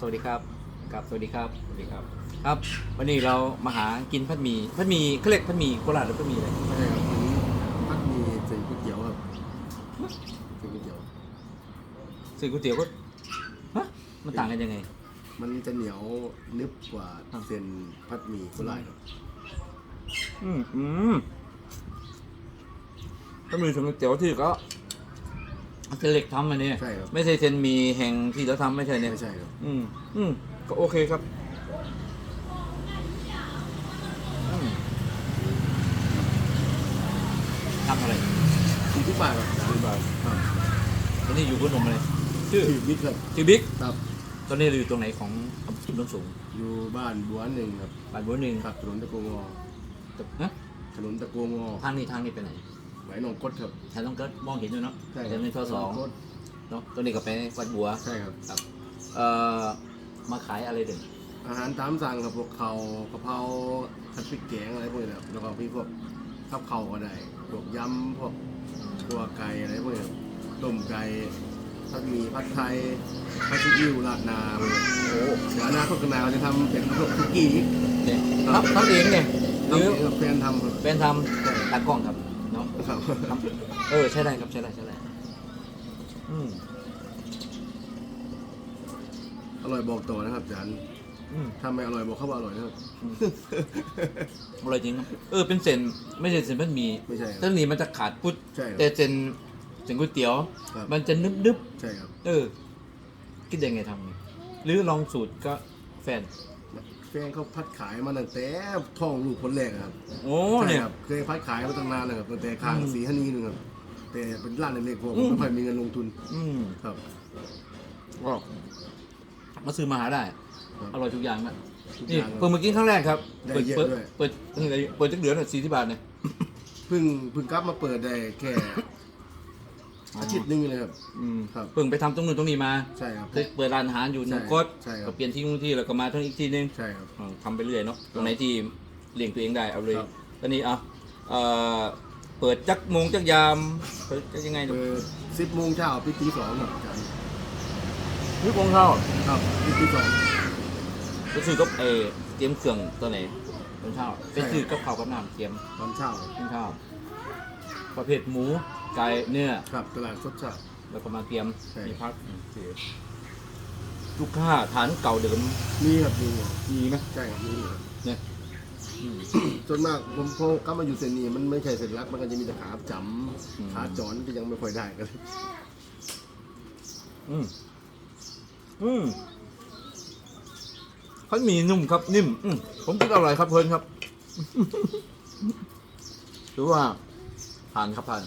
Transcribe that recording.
สวัสดีครับกับสวัสดีครับสวัสดีครับ ครับ วันนี้เรามาหากินพัดหมี่พัดหมี่เขาเรียกพัดหมี่โคราชหรือพัดหมี่อะไรไม่ใช่ครับอันนี้พัดมีใส่ก๋วยเตี๋ยวครับใส่ก๋วยเตี๋ยวซื้อก๋วยเตี๋ยวก็ฮะมันต่างกันยังไง มันจะเหนียวนึบกว่าเส้นพัดหมี่โคราชครับอืมอืมพัดหมี่สำหรับก๋วยเตี๋ยวที่ก็ เส้นเล็กทำอันนี้ใช่ครับ ไม่ใช่เส้นหมีแห่งที่เราทำไม่ใช่เนี่ยไม่ใช่ครับอืมอืมก็โอเคครับอืมทำอะไรสี่สิบบาทครับสี่บาทครับตอนนี้อยู่บนนมอะไรชื่อชื่อบิ๊กครับชื่อบิ๊กครับตอนนี้เราอยู่ตรงไหนของอำเภอโนนสูงอยู่บ้านบัวหนึ่งครับบ้านบัวหนึ่งครับถนนตะโกงอตึกนะถนนตะโกงอทางนี้ทางนี้ไปไหน ไหวหนองกดครับแถวต้องเกิดมองเห็นอยู่เนาะใช่จะเป็นท่อสองหนกดเนาะตัวนี้ก็ไปวัดบัวใช่ครับ ครับเอ่อมาขายอะไรเด่นอาหารตามสั่งครับพวกเขากะเพราผัดพริกแกงอะไรพวกนี้ครับแล้วก็พี่พวกข้าวเข่าก็ได้พวกยำพวกตัวไก่อะไรพวกนี้ครับต้มไก่ผัดหมี่ผัดไทยผัดซีอิ๊วราดหนาพวกนี้โอ้เดี๋ยวอนาคตข้างหน้าเราจะทำเป็นพวกคุกกี้อีกเนี่ยทำทำเองเนี่ยหทำรือเองกับแฟนทำครับเป็นทำตากล้องครับเนาะครับทำเออใช่ได้ครับใช่ได้ใช่ได้อืมอร่อยบอกต่อนะครับอาจารย์อืม ถ้าไม่อร่อยบอกเขาว่าอร่อยนะครับอร่อยจริงครับเออเป็นเส้นไม่ใช่เส้นบะหมี่ไม่ใช่ครับ เส้นนี้มันจะขาดพุดใช่ครับ แต่เส้นเส้นก๋วยเตี๋ยว ครับ มันจะนึบนึบใช่ครับ ๆเออ คิดยังไงทำไงหรือลองสูตรก็แฟน แฟนเขาพัดขายมาตั้งแต่ท้องลูกคนแรกครับโอ้ใช่เนี่ย ครับเคยพัดขายมาตั้งนานเลยครับตั้งแต่ข้างอืม สีฮันนีนึงครับแต่เป็นร้านเล็กๆพวกอืมไม่ค่อยมีเงินลงทุนอืมครับ ก็มาซื้อมาหาได้ ครับอร่อยทุกอย่างนะทุกอนี่ย่างคเพิ่รังบมากินครั้งแรกครับ ได้เปิดเยอะเปิดด้วยเปิดเปิดเปิดจักเดือนสี่สิบบาทเนี่ย เพิ่งเพิ่งกลับมาเปิดได้แค่ อาทิตย์หนึงเลยครับ อืมครับ เพิ่งไปทำตรงนู้นตรงนี้มาใช่ครับ เคยเปิดร้านอาหารอยู่หนึ่งใช่กดใช่ครับ ก็เปลี่ยนที่นู่นที่แล้วก็มาที่อีกที่นึงใช่ครับ อ่าทำไปเรื่อยเนาะตรงไหนที่เลี้ยงตัวเองได้เอาเลยครับ ตอนนี้อะเอ่อเปิดจักโมงจักยามเปิดจักยังไงเปิดสิบโมงเช้าปิดตีสองครับอาจารย์ยุคโมงเข้าครับปิดตีสองไปซื้อกับเออเตรียมเครื่องตัวไหนตอนเช้าไปซื้อกับข้าวกับน้ำเตรียมตอนเช้าตอนเช้าประเภทหมู ไก่เนื้อ ครับตลาดสดเช้าแล้วก็มาเตรียมใช่มีพักลูกค้าฐานเก่าเดิมมีครับมีครับมีไหมใช่ครับมีครับเนี่ยอืม ส่วนมากผมพอกลับมาอยู่เซนนี้มันไม่ใช่เสร็จรักมันก็จะมีแต่ขาจอืมำขาจรก็ยังไม่ค่อยได้กันอืมอืมพันหมี่นุ่มครับ นิ่มอืมผมคิดอร่อยครับเพลินครับถือว่าผ่านครับผ่าน